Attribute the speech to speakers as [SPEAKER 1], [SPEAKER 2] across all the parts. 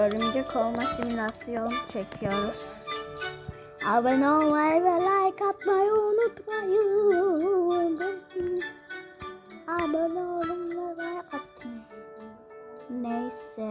[SPEAKER 1] örümcek olma simülasyon çekiyoruz. Abone olmayı ve like atmayı unutmayın. Abone olun ve like atın. Neyse.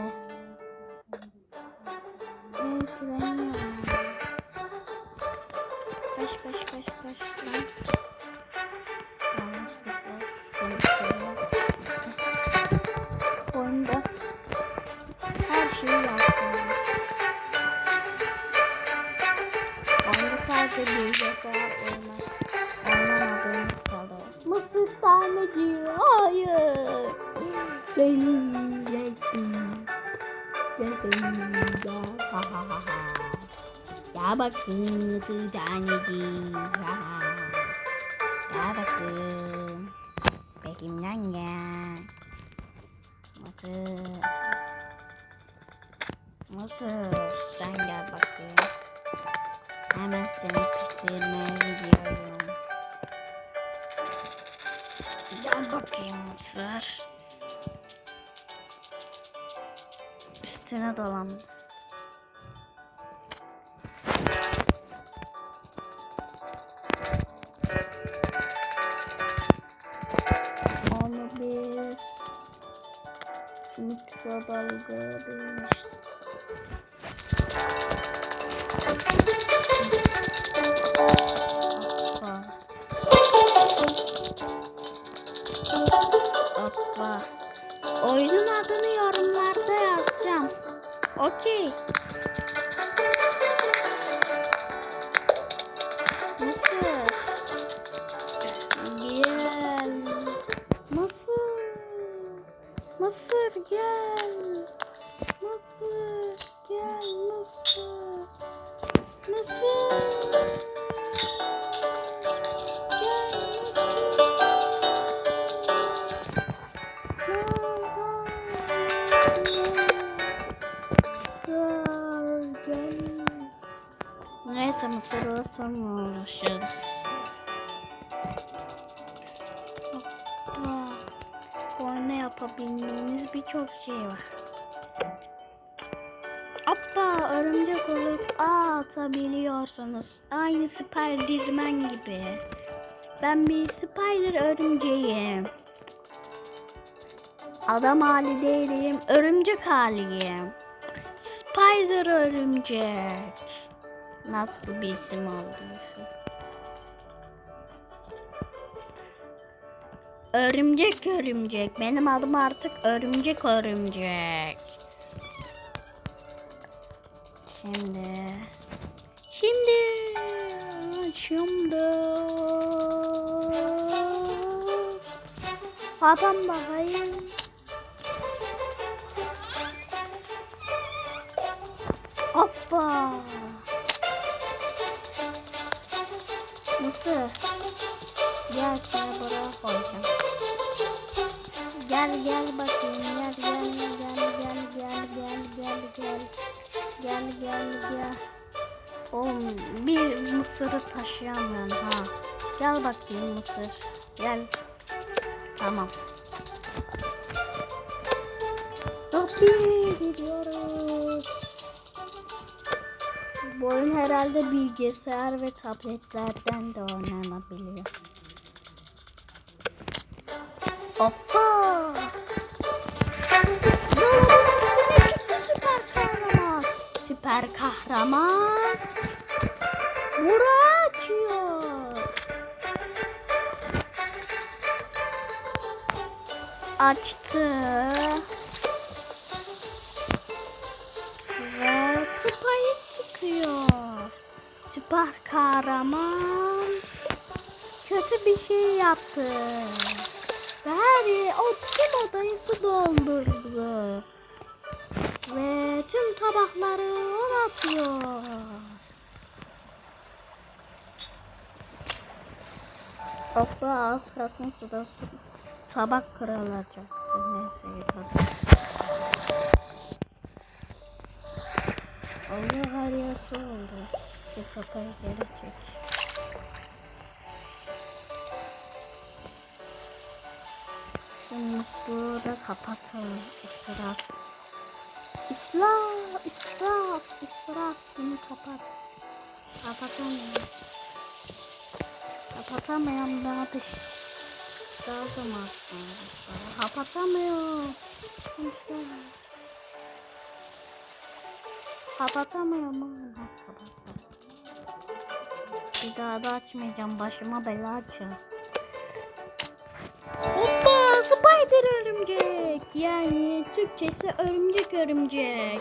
[SPEAKER 1] Sadece bilgisayar olmaz. Oynamadığımız kaldı. Mısır taneci, hayır. Seni yiyecektim. Ve seni yiyeceğim. Ha ha ha ha. Ya bakın mısır taneci. Ha ha. Ya bakın. Peşimden gel. Mısır. Mısır. Sen gel bakayım. Hemen seni pişirmeye gidiyorum. Gel bakayım Mısır. Üstüne dolan. Onu bir mikrodalga dönüştür. Hoppa. Oyunun adını yorumlarda yazacağım. Okey. Mısır. Neyse Mısır'la sonra uğraşırız. Bu oyunda yapabildiğimiz birçok şey var. Hoppa örümcek olup atabiliyorsunuz. Aynı Spiderman gibi. Ben bir spider örümceğim. Adam hali değilim, örümcek haliyim. Spider örümcek. Nasıl bir isim oldu? Örümcek örümcek. Benim adım artık örümcek örümcek. Şimdi. Şimdi. Şimdi. Babam bakayım. Hoppa. Nasıl? Gel sana buraya koyacağım. Gel gel bakayım. Gel gel gel gel gel gel gel gel. Gel gel gel. Oğlum bir mısırı taşıyamıyorum ha. Gel bakayım mısır. Gel. Tamam. Bakayım gidiyorum. Bu oyun herhalde bilgisayar ve tabletlerden de oynanabiliyor. Hoppa! Süper kahraman. Süper kahraman. Vura açıyor. Çıkıyor. Süper kahraman kötü bir şey yaptı. Ve her yeri, o tüm odayı su doldurdu. Ve tüm tabakları o atıyor. Hoppa az kalsın suda su. Tabak kırılacaktı. Neyse yıkadım. Allah her yer su oldu. Bir tabaya gelecek. Musluğu da kapatalım. Üst taraf. İsraf, israf, israf. Bunu kapat. Kapatamıyorum. Kapatamıyorum daha dış. Daha da mı atmadım? Kapatamıyorum. Kapatamıyorum. Ha, kapattım. Bir daha da açmayacağım. Başıma bela açacağım. Hoppa spider örümcek. Yani Türkçesi örümcek örümcek.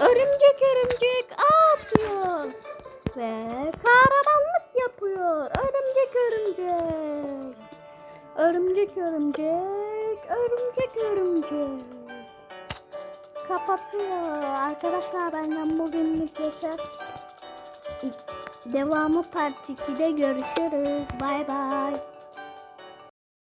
[SPEAKER 1] Örümcek örümcek ağ atıyor. Ve kahramanlık yapıyor. Örümcek örümcek. Örümcek örümcek. Örümcek örümcek. Kapatıyor. Arkadaşlar benden bugünlük yeter. Devamı part 2'de görüşürüz. Bay bay.